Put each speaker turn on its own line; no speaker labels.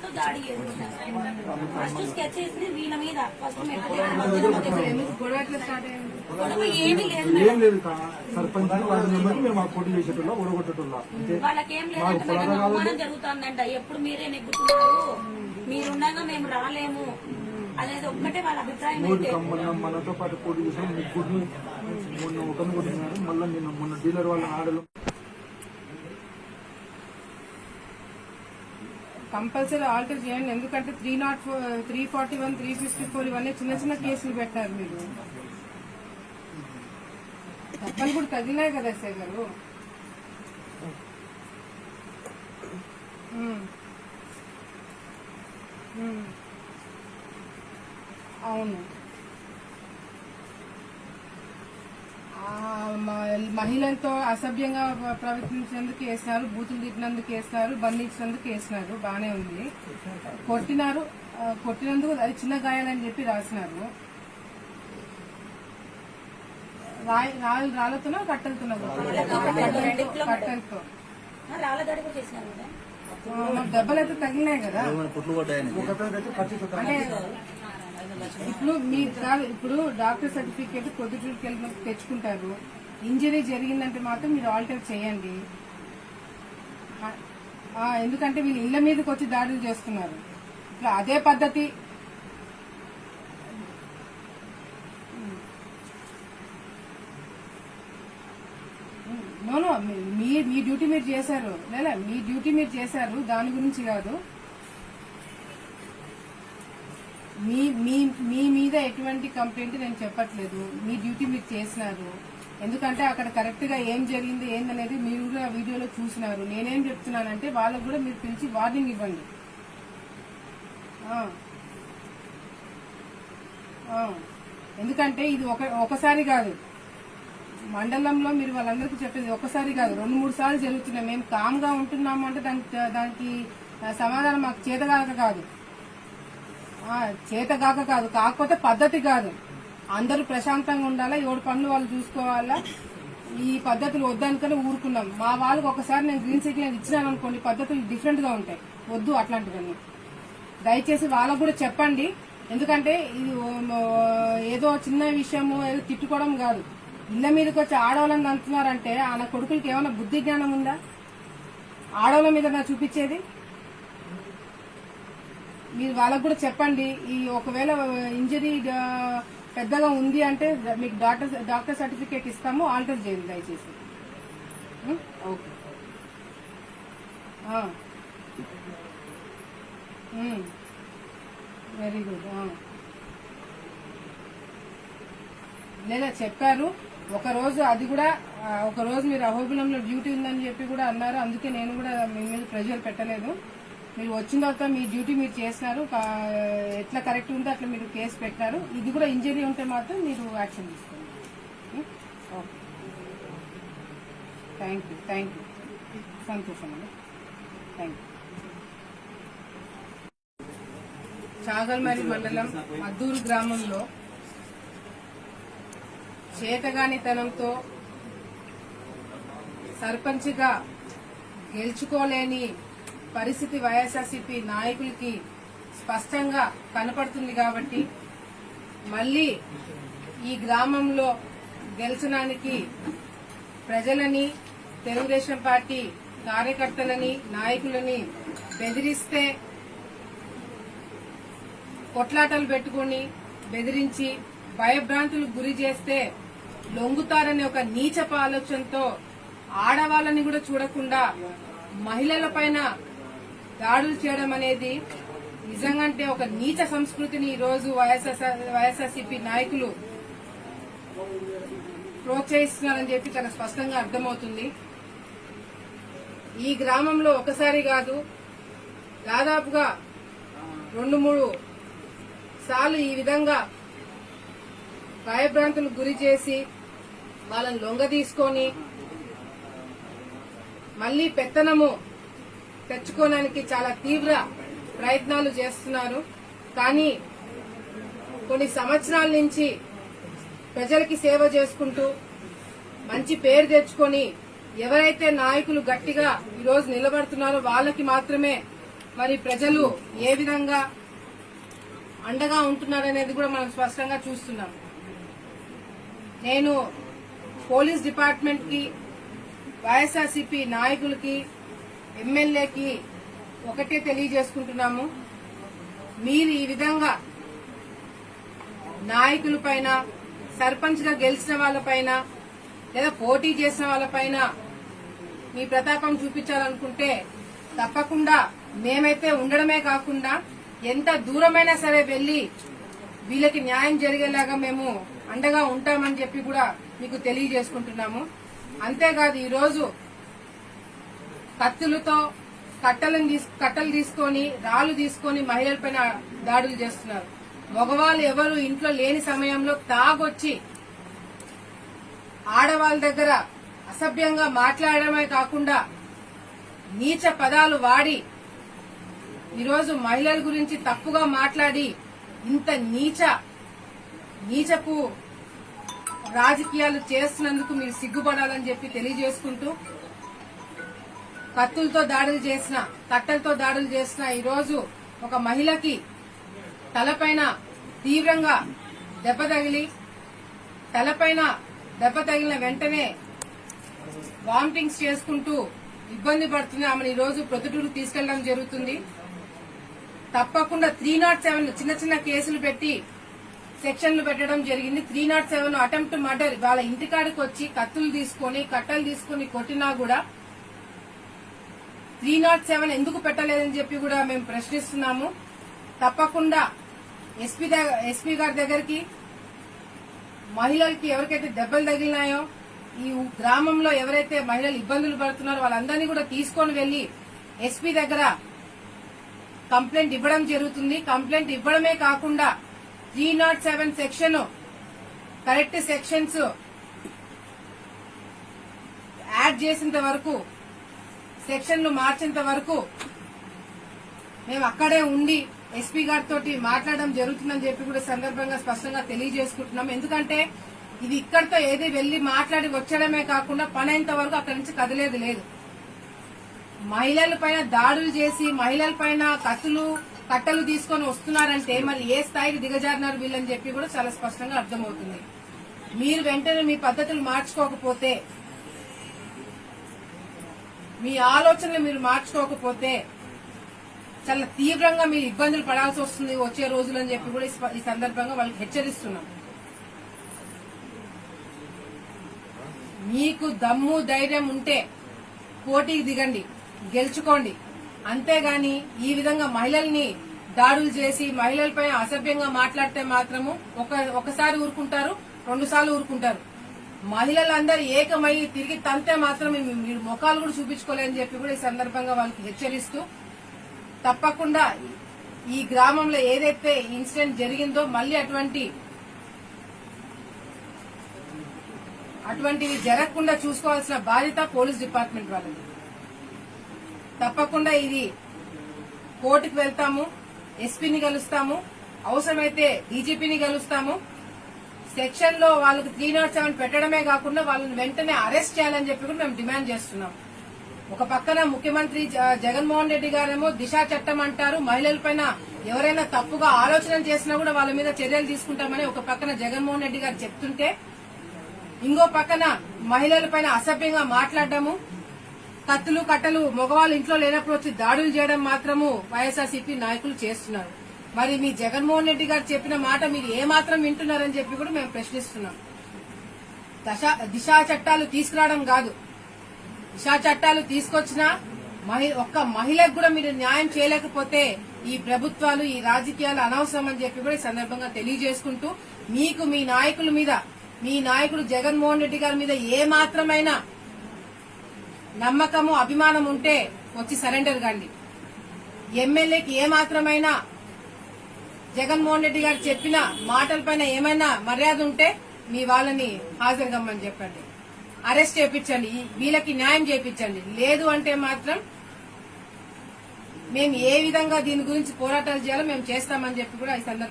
వాళ్ళతో దాడి చేస్తున్నారు ఫస్ట్ స్కెచ్ చేసింది వీళ్ళ మీద ఫస్ట్
గొడవ
ఏమీ లేదు
సర్పంచ్ వార్డు మేము ఆ పోటీ చేసేటోళ్ళ ఓడగొట్టేటోళ్ళ అంతే
వాళ్ళకేం లేదంటే మేడం అవమానం జరుగుతుందంట ఎప్పుడు మీరే నెగ్గుతున్నారు మీరుండగా మేము రాలేము అనేది ఒక్కటే వాళ్ళ అభిప్రాయం
మూడు
అయితే
మన మనతో పాటు పోటీ చేసాం ముగ్గురిని మొన్న ఒకరిని కొట్టినారు మళ్ళీ నిన్న మొన్న డీలర్ వాళ్ళ ఆడలు
కంపల్సరీ ఆల్టర్ చేయండి. ఎందుకంటే three nought four three forty one three fifty four ఇవన్నీ చిన్న చిన్న కేసులు పెట్టారు మీరు. తప్పని కూడా తగిలినాయి కదా ఎస్ఐ గారు. అవును ఆ, మహిళలతో అసభ్యంగా ప్ర- ప్రవర్తించినందుకు వేసినారు బూతులు తిట్టినందుకు వేసినారు బంధించినందుకు వేసినారు. బానే ఉంది. కొట్టినారు కొట్టినందుకు అది చిన్న గాయాలని చెప్పి రాసినారు. రాళ్ళు రాళ్ళతోనో కట్టెలతోనో కట్టెలతో. దెబ్బలు అయితే తగిలినాయి కదా? అంటే ఇప్పుడు మీ ఇప్పుడు డాక్టర్ సర్టిఫికేట్ పొద్దుటూరుకి వెళ్ళినప్పుడు తెచ్చుకుంటారు. ఇంజరీ జరిగిందంటే మాత్రం మీరు ఆల్టర్ చేయండి. ఎందుకంటే వీళ్ళు ఇళ్ళ మీదకి వచ్చి దాడులు చేస్తున్నారు. ఇప్పుడు అదే పద్ధతి. నోనో మీ మీ డ్యూటీ మీరు చేశారు. లేదా మీ డ్యూటీ మీరు చేశారు. దాని గురించి కాదు. మీ మీ మీ మీద ఎటువంటి కంప్లైంట్ నేను చెప్పట్లేదు. మీ డ్యూటీ మీరు చేసినారు. ఎందుకంటే అక్కడ కరెక్ట్గా ఏం జరిగింది ఏందనేది మీరు కూడా వీడియోలో చూసినారు. నేనేం చెప్తున్నానంటే వాళ్ళకు కూడా మీరు పిలిచి వార్నింగ్ ఇవ్వండి. ఎందుకంటే ఇది ఒక ఒకసారి కాదు. మండలంలో మీరు వాళ్ళందరికీ చెప్పేది ఒకసారి కాదు. రెండు మూడు సార్లు జరుగుతున్నాయి. మేము కామ్గా ఉంటున్నాము అంటే దానికి దానికి సమాధానం మాకు చేతగాక కాదు. చేతగాక కాదు. కాకపోతే పద్ధతి కాదు. అందరూ ప్రశాంతంగా ఉండాలా? ఎవరి పనులు వాళ్ళు చూసుకోవాలా? ఈ పద్ధతులు వద్దనుకొని ఊరుకున్నాం. మా వాళ్ళకి ఒకసారి నేను గ్రీన్ సిగ్నల్ ఇచ్చినాను అనుకోండి పద్ధతులు డిఫరెంట్గా ఉంటాయి. వద్దు అట్లాంటివన్నీ. దయచేసి వాళ్ళకు కూడా చెప్పండి. ఎందుకంటే ఇది ఏదో చిన్న విషయము ఏదో తిట్టుకోవడం కాదు. ఇళ్ళ మీదకి వచ్చి ఆడవాళ్ళని అంటున్నారంటే ఆయన కొడుకులకి ఏమైనా బుద్ధి జ్ఞానం ఉందా? ఆడవాళ్ళ మీద నా చూపించేది? మీరు వాళ్ళకు కూడా చెప్పండి. ఈ ఒకవేళ ఇంజరీ పెద్దగా ఉంది అంటే మీకు డాక్టర్ డాక్టర్ సర్టిఫికేట్ ఇస్తాము ఆల్టర్ చేయండి దయచేసి. ఓకే. Very good. లేదా చెప్పారు ఒక రోజు అది కూడా ఒక రోజు మీరు అహోబిలంలో డ్యూటీ ఉందని చెప్పి కూడా అన్నారు అందుకే నేను కూడా మీ మీద ప్రెషర్ పెట్టలేదు. మీరు వచ్చిన తర్వాత మీ డ్యూటీ మీరు చేసినారు కా- ఎట్లా కరెక్ట్ ఉందో అట్లా మీరు కేసు పెట్టారు ఇది కూడా ఇంజరీ ఉంటే మాత్రం మీరు యాక్షన్ తీసుకోండి. Okay. Thank you thank you. సంతోషం అండి. Thank you. చాగల్మరి మండలం మద్దూరు గ్రామంలో చేతగానితనంతో సర్పంచ్గా గెలుచుకోలేని పరిస్థితి వైఎస్ఆర్సీపీ నాయకులకి స్పష్టంగా కనపడుతుంది కాబట్టి మళ్ళీ ఈ గ్రామంలో గెలిచడానికి ప్రజలని తెలుగుదేశం పార్టీ కార్యకర్తలని నాయకులని బెదిరిస్తే కొట్లాటలు పెట్టుకుని బెదిరించి భయభ్రాంతులకు గురి చేస్తే లొంగుతారనే ఒక నీచపు ఆలోచనతో ఆడవాళ్ళని కూడా చూడకుండా మహిళల పైన దాడులు చేయడం అనేది నిజంగంటే ఒక నీచ సంస్కృతిని ఈరోజు రోజు వైఎస్ఆర్ వైఎస్ఆర్సీపీ నాయకులు ప్రోత్సహిస్తున్నారని చెప్పి చాలా స్పష్టంగా అర్థమవుతుంది. ఈ గ్రామంలో ఒకసారి కాదు దాదాపుగా రెండు మూడు సార్లు ఈ విధంగా భయభ్రాంతులకు గురి చేసి వాళ్ళని లొంగ తీసుకొని మళ్ళీ పెత్తనము తెచ్చుకోవడానికి చాలా తీవ్ర ప్రయత్నాలు చేస్తున్నారు. కానీ కొన్ని సంవత్సరాల నుంచి ప్రజలకి సేవ చేసుకుంటూ మంచి పేరు తెచ్చుకొని ఎవరైతే నాయకులు గట్టిగా ఈరోజు నిలబడుతున్నారో వాళ్ళకి మాత్రమే మరి ప్రజలు ఏ విధంగా అండగా ఉంటున్నారనేది కూడా మనం స్పష్టంగా చూస్తున్నాం. నేను పోలీస్ డిపార్ట్మెంట్కి వైఎస్ఆర్సీపీ నాయకులకి ఎమ్మెల్యేకి ఒకటే తెలియజేసుకుంటున్నాము. మీరు ఈ విధంగా నాయకుల పైన సర్పంచ్గా గెలిచిన వాళ్ళపైన లేదా పోటీ చేసిన వాళ్ళపైన మీ ప్రతాపం చూపించాలనుకుంటే తప్పకుండా మేమైతే ఉండడమే కాకుండా ఎంత దూరమైనా సరే వెళ్ళి వీళ్ళకి న్యాయం జరిగేలాగా మేము అండగా ఉంటామని చెప్పి కూడా మీకు తెలియజేసుకుంటున్నాము. అంతేకాదు ఈరోజు కత్తులతో కట్టలను తీసు కట్టలు తీసుకొని రాళ్ళు తీసుకొని మహిళలపైన దాడులు చేస్తున్నారు. మగవాళ్ళు ఎవరు ఇంట్లో లేని సమయంలో తాగొచ్చి ఆడవాళ్ళ దగ్గర అసభ్యంగా మాట్లాడడమే కాకుండా నీచ పదాలు వాడి ఈరోజు మహిళల గురించి తప్పుగా మాట్లాడి ఇంత నీచ నీచపు రాజకీయాలు చేస్తున్నందుకు మీరు సిగ్గుపడాలని చెప్పి తెలియజేసుకుంటూ కత్తులతో దాడులు చేసిన కట్టెలతో దాడులు చేసిన ఈరోజు ఒక మహిళకి తలపైన తీవ్రంగా దెబ్బ తగిలి తలపైన దెబ్బ తగిలిన వెంటనే వామిటింగ్స్ చేసుకుంటూ ఇబ్బంది పడుతుంది ఆమెను ఈరోజు ప్రొద్దుటూరు తీసుకెళ్ళడం జరుగుతుంది. తప్పకుండా త్రీ నాట్ సెవెన్ చిన్న చిన్న కేసులు పెట్టి సెక్షన్లు పెట్టడం జరిగింది. Three nought seven attempt murder వాళ్ళ ఇంటికాడికి వచ్చి కత్తులు తీసుకొని కట్టలు తీసుకొని కొట్టినా కూడా త్రీ నాట్ సెవెన్ ఎందుకు పెట్టలేదని చెప్పి కూడా మేము ప్రశ్నిస్తున్నాము. తప్పకుండా ఎస్పీ ఎస్పీ గారి దగ్గరికి మహిళలకి ఎవరికైతే దెబ్బలు తగిలినాయో ఈ గ్రామంలో ఎవరైతే మహిళలు ఇబ్బందులు పడుతున్నారో వాళ్ళందరినీ కూడా తీసుకొని వెళ్ళి ఎస్పీ దగ్గర కంప్లైంట్ ఇవ్వడం జరుగుతుంది. కంప్లైంట్ ఇవ్వడమే కాకుండా three nought seven section correct sections add చేసినంత వరకు సెక్షన్లు మార్చేంత వరకు మేము అక్కడే ఉండి ఎస్పీ గారితో మాట్లాడడం జరుగుతుందని చెప్పి కూడా సందర్భంగా స్పష్టంగా తెలియజేసుకుంటున్నాం. ఎందుకంటే ఇది ఇక్కడితో ఏది వెళ్ళి మాట్లాడి వచ్చడమే కాకుండా పని అయినంత వరకు అక్కడి నుంచి కదిలేదు లేదు. మహిళల పైన దాడులు చేసి మహిళల పైన కత్తులు కట్టలు తీసుకొని వస్తున్నారంటే మరి ఏ స్థాయికి దిగజారినారు వీళ్ళని చెప్పి కూడా చాలా స్పష్టంగా అర్థమవుతుంది. మీరు వెంటనే మీ పద్ధతులు మార్చుకోకపోతే మీ ఆలోచనలు మీరు మార్చుకోకపోతే చాలా తీవ్రంగా మీరు ఇబ్బందులు పడాల్సి వస్తుంది వచ్చే రోజులని చెప్పి కూడా ఈ ఈ సందర్భంగా వాళ్ళకి హెచ్చరిస్తున్నాం. మీకు దమ్ము ధైర్యం ఉంటే పోటీకి దిగండి గెలుచుకోండి. అంతేగాని ఈ విధంగా మహిళల్ని దాడులు చేసి మహిళలపై అసభ్యంగా మాట్లాడితే మాత్రము ఒక ఒకసారి ఊరుకుంటారు రెండు సార్లు ఊరుకుంటారు. మహిళలందరూ ఏకమై తిరిగి తంతే మాత్రం మీరు ముఖాలు కూడా చూపించుకోలేదని చెప్పి కూడా ఈ సందర్భంగా వాళ్ళకి హెచ్చరిస్తూ తప్పకుండా ఈ గ్రామంలో ఏదైతే ఇన్సిడెంట్ జరిగిందో మళ్ళీ అటువంటి అటువంటివి జరగకుండా చూసుకోవాల్సిన బాధ్యత పోలీస్ డిపార్ట్మెంట్ వాళ్ళది. తప్పకుండా ఇది కోర్టుకు వెళ్తాము ఎస్పీని కలుస్తాము అవసరమైతే డీజీపీని కలుస్తాము సెక్షన్లో వాళ్ళకి త్రీ నాట్ సెవెన్ పెట్టడమే కాకుండా వాళ్ళని వెంటనే అరెస్ట్ చేయాలని చెప్పి కూడా మేము డిమాండ్ చేస్తున్నాం. ఒక పక్కన ముఖ్యమంత్రి జ- జగన్మోహన్ రెడ్డి గారేమో దిశా చట్టం అంటారు మహిళలపైన ఎవరైనా తప్పుగా ఆలోచన చేసినా కూడా వాళ్ళ మీద చర్యలు తీసుకుంటామని ఒక పక్కన జగన్మోహన్ రెడ్డి గారు చెప్తుంటే ఇంకో పక్కన మహిళలపైన అసభ్యంగా మాట్లాడడము కత్తులు కట్టలు మగవాళ్ళు ఇంట్లో లేనప్పుడు వచ్చి దాడులు చేయడం మాత్రము వైఎస్ఆర్సీపీ నాయకులు చేస్తున్నారు. మరి మీ జగన్మోహన్ రెడ్డి గారు చెప్పిన మాట మీరు ఏమాత్రం వింటున్నారని చెప్పి కూడా మేము ప్రశ్నిస్తున్నాం. దశ- దిశా చట్టాలు తీసుకురావడం కాదు. దిశా చట్టాలు తీసుకొచ్చినా మహి- ఒక్క మహిళకు కూడా మీరు న్యాయం చేయలేకపోతే ఈ ప్రభుత్వాలు ఈ రాజకీయాలు అనవసరం అని చెప్పి కూడా ఈ సందర్భంగా తెలియజేసుకుంటూ మీకు మీ నాయకుల మీద మీ నాయకుడు జగన్మోహన్ రెడ్డి గారి మీద ఏ మాత్రమైనా నమ్మకము అభిమానం ఉంటే వచ్చి సరెండర్ కండి. ఎమ్మెల్యేకి ఏ మాత్రమైనా జగన్మోహన్ రెడ్డి గారు చెప్పిన మాటలపైన ఏమైనా మర్యాద ఉంటే మీ వాళ్ళని హాజరుగమ్మని చెప్పండి. అరెస్ట్ చేయించండి వీళ్ళకి న్యాయం చేపించండి. లేదు అంటే మాత్రం మేము ఏ విధంగా దీని గురించి పోరాటాలు చేయాలో మేము చేస్తామని చెప్పి కూడా ఈ సందర్భంగా